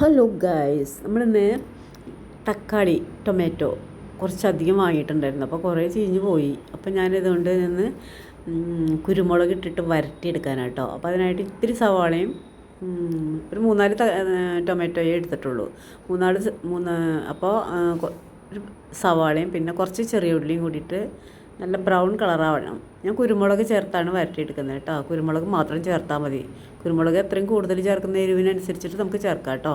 Hello guys നമ്മളിന്ന് തക്കാളി tomato കുറച്ചധികം വാങ്ങിയിട്ടുണ്ടായിരുന്നു. അപ്പോൾ കുറേ ചീഞ്ഞ് പോയി. അപ്പോൾ ഞാനിതുകൊണ്ട് നിന്ന് കുരുമുളക് ഇട്ടിട്ട് വരട്ടിയെടുക്കാനാട്ടോ. അപ്പോൾ അതിനായിട്ട് ഇത്തിരി സവാളയും ഒരു മൂന്നാൽ ടൊമാറ്റോയെ എടുത്തിട്ടുള്ളൂ. മൂന്നാൽ മൂന്ന് അപ്പോൾ സവാളയും പിന്നെ കുറച്ച് ചെറിയ ഉള്ളിയും കൂടിയിട്ട് നല്ല ബ്രൗൺ കളറാവണം ഞാൻ കുരുമുളക് ചേർത്താണ് വരട്ടിയെടുക്കുന്നത് കേട്ടോ. കുരുമുളക് മാത്രം ചേർത്താൽ മതി. കുരുമുളക് എത്രയും കൂടുതൽ ചേർക്കുന്ന എരിവിനനുസരിച്ചിട്ട് നമുക്ക് ചേർക്കാം കേട്ടോ.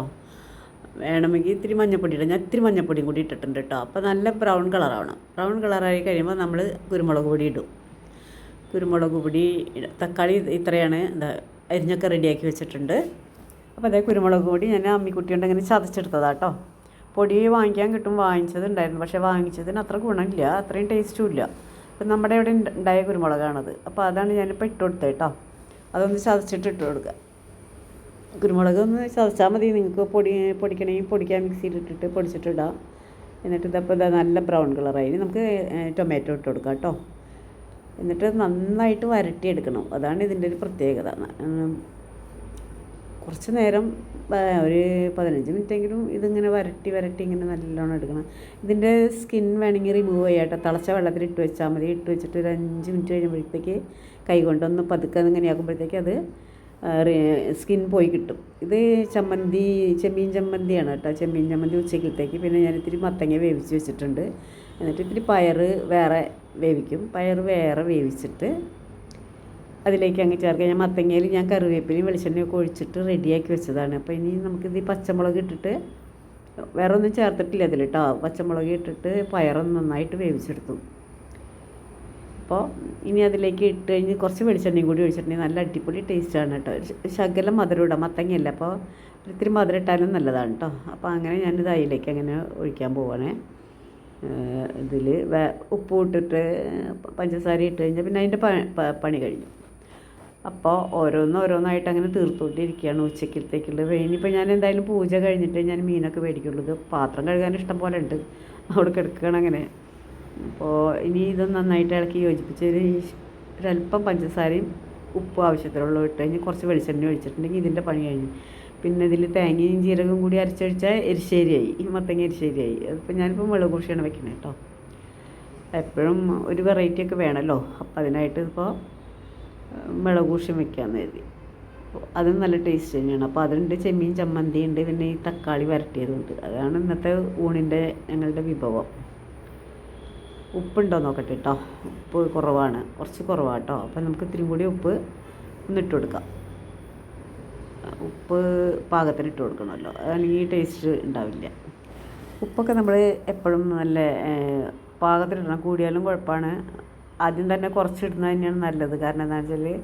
വേണമെങ്കിൽ ഇത്തിരി മഞ്ഞപ്പൊടി ഇടാം. ഞാൻ ഇത്തിരി മഞ്ഞപ്പൊടിയും കൂടി ഇട്ടിട്ടുണ്ട് കേട്ടോ. അപ്പോൾ നല്ല ബ്രൗൺ കളറാവണം ബ്രൗൺ കളറായി കഴിയുമ്പോൾ നമ്മൾ കുരുമുളക് പൊടി ഇടും. കുരുമുളക് പൊടി തക്കാളി ഇത്രയാണ് എന്താ അരിഞ്ഞൊക്കെ റെഡിയാക്കി വെച്ചിട്ടുണ്ട്. അപ്പോൾ അതേ കുരുമുളക് പൊടി ഞാൻ അമ്മിക്കുട്ടിയുണ്ട് ഇങ്ങനെ ചതച്ചെടുത്തതാണ് കേട്ടോ. പൊടി വാങ്ങിക്കാൻ കിട്ടും. വാങ്ങിച്ചതുണ്ടായിരുന്നു. പക്ഷേ വാങ്ങിച്ചതിന് അത്ര ഗുണമില്ല. അത്രയും ടേസ്റ്റും ഇല്ല. അപ്പം നമ്മുടെ ഇവിടെ ഉണ്ട്- ഉണ്ടായ കുരുമുളകാണത്. അപ്പോൾ അതാണ് ഞാനിപ്പോൾ ഇട്ട് കൊടുത്തത് കേട്ടോ. അതൊന്ന് ചതച്ചിട്ട് ഇട്ട് കൊടുക്കുക. കുരുമുളക് ഒന്ന് ചതച്ചാൽ മതി. നിങ്ങൾക്ക് പൊടി പൊടിക്കണമെങ്കിൽ പൊടിക്കാൻ മിക്സിയിൽ ഇട്ടിട്ട് പൊടിച്ചിട്ടിടാം. എന്നിട്ട് ഇതപ്പോൾ ഇതാ നല്ല ബ്രൗൺ കളറായി നമുക്ക് ടൊമാറ്റോ ഇട്ട് കൊടുക്കാം കേട്ടോ. എന്നിട്ട് നന്നായിട്ട് വരട്ടിയെടുക്കണം. അതാണ് ഇതിന്റെ ഒരു പ്രത്യേകത. കുറച്ച് നേരം ഒരു പതിനഞ്ച് മിനിറ്റെങ്കിലും ഇതിങ്ങനെ വരട്ടി വരട്ടി ഇങ്ങനെ നല്ലോണം എടുക്കണം. ഇതിന്റെ സ്കിൻ വേണമെങ്കിൽ റിമൂവ് ചെയ്യാട്ടോ തിളച്ച വെള്ളത്തിൽ ഇട്ട് വെച്ചാൽ മതി. ഇട്ട് വെച്ചിട്ട് ഒരു അഞ്ച് മിനിറ്റ് കഴിയുമ്പോഴത്തേക്ക് കൈ കൊണ്ടൊന്ന് പതുക്കെ ഇങ്ങനെ ആക്കുമ്പോഴത്തേക്ക് അത് സ്കിൻ പോയി കിട്ടും. ഇത് ചമ്മന്തി ചെമ്മീൻ ചമ്മന്തിയാണ് കേട്ടോ. ചെമ്മീൻ ചമ്മന്തി ഉച്ചക്കലത്തേക്ക് പിന്നെ ഞാൻ ഇത്തിരി മത്തങ്ങ വേവിച്ച് വെച്ചിട്ടുണ്ട്. എന്നിട്ട് ഇത്തിരി പയർ വേറെ വേവിക്കും. പയർ വേറെ വേവിച്ചിട്ട് അതിലേക്ക് അങ്ങ് ചേർക്കുക. ഞാൻ മത്തങ്ങയിൽ ഞാൻ കറിവേപ്പിലയും വെളിച്ചെണ്ണയൊക്കെ ഒഴിച്ചിട്ട് റെഡിയാക്കി വെച്ചതാണ്. അപ്പോൾ ഇനി നമുക്കിത് പച്ചമുളക് ഇട്ടിട്ട് വേറെ ഒന്നും ചേർത്തിട്ടില്ല അതിൽ കേട്ടോ പച്ചമുളക് ഇട്ടിട്ട് പയറൊന്ന് നന്നായിട്ട് വേവിച്ചെടുത്തു. അപ്പോൾ ഇനി അതിലേക്ക് ഇട്ട് കഴിഞ്ഞ് കുറച്ച് വെളിച്ചെണ്ണയും കൂടി ഒഴിച്ചിട്ടുണ്ടെങ്കിൽ നല്ല അടിപൊളി ടേസ്റ്റാണ് കേട്ടോ. ശകലം മധുരം ഇടാം. മത്തങ്ങയല്ല? അപ്പോൾ ഒത്തിരി മധുരം ഇട്ടാലും നല്ലതാണ് കേട്ടോ. അപ്പോൾ അങ്ങനെ ഞാനിത് അതിലേക്ക് അങ്ങനെ ഒഴിക്കാൻ പോവാണേ. ഇതിൽ ഉപ്പ് ഇട്ടിട്ട് പഞ്ചസാര ഇട്ട് കഴിഞ്ഞാൽ പിന്നെ അതിന്റെ പണി കഴിഞ്ഞു. അപ്പോൾ ഓരോന്നോരോന്നായിട്ട് അങ്ങനെ തീർത്തുകൊണ്ടിരിക്കുകയാണ് ഉച്ചക്കലത്തേക്കുള്ളത് ഇനിയിപ്പോൾ ഞാൻ എന്തായാലും പൂജ കഴിഞ്ഞിട്ട് ഞാൻ മീനൊക്കെ മേടിക്കുള്ളൂ. ഇത് പാത്രം കഴുകാൻ ഇഷ്ടം പോലെ ഉണ്ട്. അവിടെ കിടക്കുകയാണ് അങ്ങനെ. അപ്പോൾ ഇനി ഇത് നന്നായിട്ട് ഇളക്കി യോജിപ്പിച്ച് ഒരല്പം പഞ്ചസാരയും ഉപ്പ് ആവശ്യത്തിനുള്ള ഇട്ട് കഴിഞ്ഞ് കുറച്ച് വെളിച്ചെണ്ണ ഒഴിച്ചിട്ടുണ്ടെങ്കിൽ ഇതിന്റെ പണി കഴിഞ്ഞു. പിന്നെ ഇതിൽ തേങ്ങയും ജീരകവും കൂടി അരച്ചൊഴിച്ചാൽ എരിശ്ശേരിയായി. ഈ മത്തങ്ങ എരിശ്ശേരിയായി. അതിപ്പോൾ ഞാനിപ്പോൾ മുളക് കുഷിയാണ് വെക്കുന്നത് കേട്ടോ എപ്പോഴും ഒരു വെറൈറ്റി ഒക്കെ വേണമല്ലോ അപ്പോൾ അതിനായിട്ട് ഇപ്പോൾ മുളക് വെക്കാൻ വെക്കാമെന്ന് കരുതി അതും നല്ല ടേസ്റ്റ് തന്നെയാണ്. അപ്പോൾ അതുണ്ട് ചെമ്മീൻ ചമ്മന്തി ഉണ്ട് പിന്നെ ഈ തക്കാളി വരട്ടിയതുണ്ട്. അതാണ് ഇന്നത്തെ ഊണിന്റെ ഞങ്ങളുടെ വിഭവം. ഉപ്പുണ്ടോ നോക്കട്ടെ കേട്ടോ ഉപ്പ് കുറവാണ്. കുറച്ച് കുറവാണ് കേട്ടോ അപ്പോൾ നമുക്ക് ഇത്തിരി കൂടി ഉപ്പ് ഒന്നിട്ട് കൊടുക്കാം. ഉപ്പ് പാകത്തിന് ഇട്ട് കൊടുക്കണമല്ലോ. അതാണെങ്കിൽ ടേസ്റ്റ് ഉണ്ടാവില്ല. ഉപ്പൊക്കെ നമ്മൾ എപ്പോഴും നല്ല പാകത്തിനിടണം കൂടിയാലും കുഴപ്പമാണ്. ആദ്യം തന്നെ കുറച്ചിടുന്നത് തന്നെയാണ് നല്ലത്. കാരണം എന്താണെന്ന് വെച്ചാൽ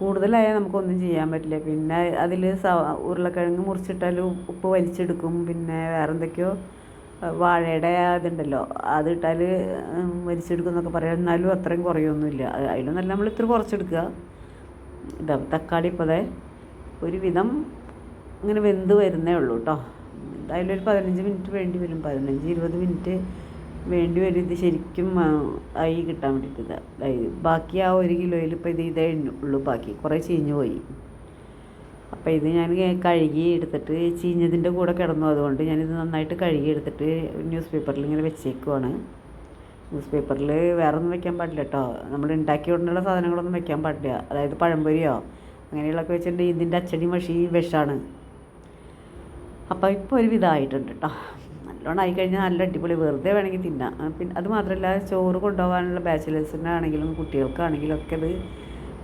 കൂടുതലായാൽ നമുക്കൊന്നും ചെയ്യാൻ പറ്റില്ല. പിന്നെ അതിൽ ഉരുളക്കിഴങ്ങ് മുറിച്ചിട്ടാൽ ഉപ്പ് വലിച്ചെടുക്കും. പിന്നെ വേറെ എന്തൊക്കെയോ വാഴയുടെ അതുണ്ടല്ലോ അതിട്ടാൽ വലിച്ചെടുക്കും എന്നൊക്കെ പറയാം. എന്നാലും അത്രയും കുറയൊന്നുമില്ല. അതിലും നല്ല നമ്മൾ ഇത്ര കുറച്ചെടുക്കുക. ഇതാ തക്കാളി ഇപ്പോൾ ദേ ഒരുവിധം ഇങ്ങനെ വെന്ത് വരുന്നേ ഉള്ളൂ കേട്ടോ എന്തായാലും ഒരു പതിനഞ്ച് മിനിറ്റ് വേണ്ടി വരും. പതിനഞ്ച് ഇരുപത് മിനിറ്റ് വേണ്ടി വരും ഇത് ശരിക്കും അരി കിട്ടാൻ വേണ്ടിയിട്ട് ബാക്കി ആ ഒരു കിലോയിൽ ഇപ്പോൾ ഇത് ഇതേ ഉള്ളൂ ബാക്കി. കുറേ ചീഞ്ഞു പോയി. അപ്പോൾ ഇത് ഞാൻ കഴുകി എടുത്തിട്ട് ചീഞ്ഞതിന്റെ കൂടെ കിടന്നു. അതുകൊണ്ട് ഞാനിത് നന്നായിട്ട് കഴുകി എടുത്തിട്ട് ന്യൂസ് പേപ്പറിൽ ഇങ്ങനെ വെച്ചേക്കുവാണ്. ന്യൂസ് പേപ്പറിൽ വേറെ ഒന്നും വെക്കാൻ പാടില്ല കേട്ടോ. നമ്മൾ ഉണ്ടാക്കി കൊണ്ടുള്ള സാധനങ്ങളൊന്നും വെക്കാൻ പാടില്ല. അതായത് പഴംപൊരിയോ അങ്ങനെയുള്ളതൊക്കെ വെച്ചിട്ടുണ്ടെങ്കിൽ ഇതിന്റെ അച്ചടി മഷി വിഷമാണ് അപ്പോൾ ഇപ്പോൾ ഒരു വിധമായിട്ടുണ്ട് കേട്ടോ. നല്ലോണം ആയിക്കഴിഞ്ഞാൽ നല്ല അടിപൊളി. വെറുതെ വേണമെങ്കിൽ തിന്നാം. പിന്നെ അത് മാത്രമല്ല ചോറ് കൊണ്ടുപോകാനുള്ള ബാച്ചിലേഴ്സിനാണെങ്കിലും കുട്ടികൾക്കാണെങ്കിലും ഒക്കെ ഇത്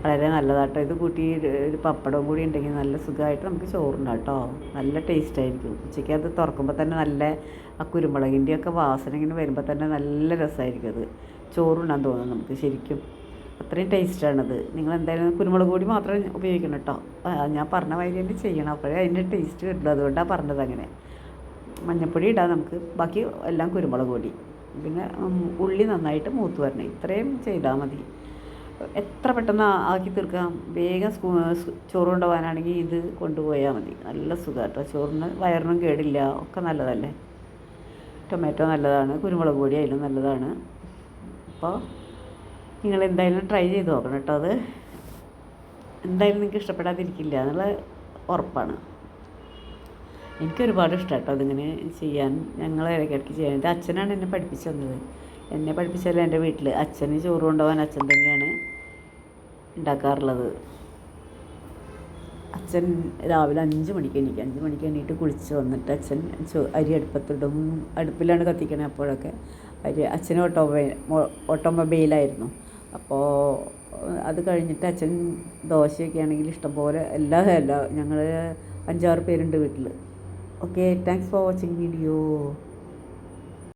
വളരെ നല്ലതാട്ടോ. ഇത് കൂട്ടി ഒരു- പപ്പടവും കൂടി ഉണ്ടെങ്കിൽ നല്ല സുഖമായിട്ട് നമുക്ക് ചോറുണ്ടാവും കേട്ടോ നല്ല ടേസ്റ്റ് ആയിരിക്കും. ഉച്ചയ്ക്ക് അത് തുറക്കുമ്പോൾ തന്നെ നല്ല ആ കുരുമുളകിന്റെ ഒക്കെ വാസന ഇങ്ങനെ വരുമ്പോൾ തന്നെ നല്ല രസമായിരിക്കും അത്. ചോറുണ്ടാൻ തോന്നും നമുക്ക് ശരിക്കും. അത്രയും ടേസ്റ്റാണത് നിങ്ങൾ എന്തായാലും കുരുമുളക് പൊടി മാത്രം ഉപയോഗിക്കണം കേട്ടോ ഞാൻ പറഞ്ഞ മാതിരി തന്നെ ചെയ്യണം. അപ്പോഴേ അതിന്റെ ടേസ്റ്റ് വരുള്ളൂ അതുകൊണ്ടാണ് പറഞ്ഞത് അങ്ങനെ. മഞ്ഞൾപ്പൊടി ഇടാം നമുക്ക് ബാക്കി എല്ലാം കുരുമുളക് പൊടി. പിന്നെ ഉള്ളി നന്നായിട്ട് മൂത്ത് വരണം. ഇത്രയും ചെയ്താൽ മതി. എത്ര പെട്ടെന്ന് ആക്കി തീർക്കാം വേഗം സ്കൂ ചോറ് കൊണ്ടുപോകാനാണെങ്കിൽ ഇത് കൊണ്ടുപോയാൽ മതി. നല്ല സുഖം കേട്ടോ ചോറിന് വയറിനും കേടില്ല. ഒക്കെ നല്ലതല്ലേ? ടൊമാറ്റോ നല്ലതാണ്. കുരുമുളക് പൊടി അതിലും നല്ലതാണ്. അപ്പോൾ നിങ്ങൾ എന്തായാലും ട്രൈ ചെയ്ത് നോക്കണം കേട്ടോ അത്. എന്തായാലും നിങ്ങൾക്ക് ഇഷ്ടപ്പെടാതിരിക്കില്ല എന്നുള്ള ഉറപ്പാണ്. എനിക്ക് ഒരുപാട് ഇഷ്ടം കേട്ടോ അതിങ്ങനെ ചെയ്യാൻ. ഞങ്ങൾ ഇടയ്ക്കിടയ്ക്ക് ചെയ്യാൻ. ഇത് അച്ഛനാണ് എന്നെ പഠിപ്പിച്ചു തന്നത്. എന്നെ പഠിപ്പിച്ചല്ല എന്റെ വീട്ടിൽ അച്ഛന് ചോറ് കൊണ്ടുപോകാൻ അച്ഛൻ തന്നെയാണ് ഉണ്ടാക്കാറുള്ളത്. അച്ഛൻ രാവിലെ അഞ്ച് മണിക്ക് എണീക്കും. അഞ്ച് മണിക്ക് എണീറ്റ് കുളിച്ച് വന്നിട്ട് അച്ഛൻ അരി അടുപ്പത്തിടും. അടുപ്പിലാണ് കത്തിക്കണേ അപ്പോഴൊക്കെ. അരി അച്ഛന് ഓട്ടോമൊബൈൽ ഓട്ടോമൊബൈലായിരുന്നു. അപ്പോൾ അത് കഴിഞ്ഞിട്ട് അച്ഛൻ ദോശയൊക്കെ ആണെങ്കിൽ ഇഷ്ടംപോലെ എല്ലാ എല്ലാ ഞങ്ങൾ അഞ്ചാറ് പേരുണ്ട് വീട്ടിൽ okay thanks for watching video.